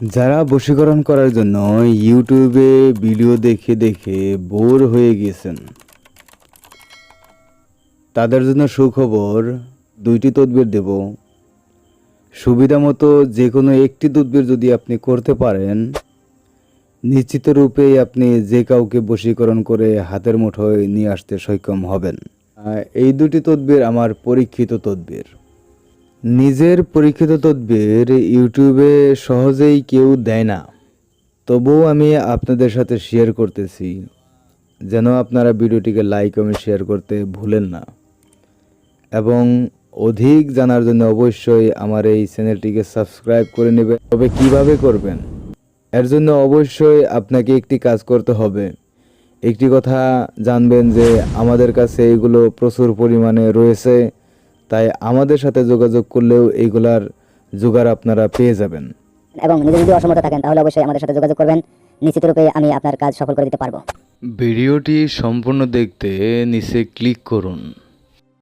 যারা বশীকরণ করার জন্য ইউটিউবে ভিডিও দেখে দেখে বোর হয়ে গিয়েছেন, তাদের জন্য সুখবর দুইটি তদবির দেব। সুবিধা মতো যে কোনো একটি তদবির যদি আপনি করতে পারেন, নিশ্চিত রূপেই আপনি যে কাউকে বশীকরণ করে হাতের মুঠোয় নিয়ে আসতে সক্ষম হবেন। এই দুটি তদবির আমার পরীক্ষিত তদবির। নিজের পরীক্ষিত তদবির ইউটিউবে সহজেই কেউ দেয় না। তবুও আমি আপনাদের সাথে শেয়ার করতেছি, যেন আপনারা ভিডিওটিকে লাইক এবং শেয়ার করতে ভুলেন না। এবং অধিক জানার জন্য অবশ্যই আমার এই চ্যানেলটিকে সাবস্ক্রাইব করে নেবেন। তবে কীভাবে করবেন? এর জন্য অবশ্যই আপনাকে একটি কাজ করতে হবে। একটি কথা জানবেন যে আমাদের কাছে এইগুলো প্রচুর পরিমাণে রয়েছে। তাই আমাদের সাথে যোগাযোগ করলেও এইগুলার জোগাড় আপনারা পেয়ে যাবেন। এবং নিজে যদি অসমর্থ থাকেন তাহলে অবশ্যই আমাদের সাথে যোগাযোগ করবেন। নিশ্চিত রূপে আমি আপনার কাজ সফল করে দিতে পারব। ভিডিওটি সম্পূর্ণ দেখতে নিচে ক্লিক করুন।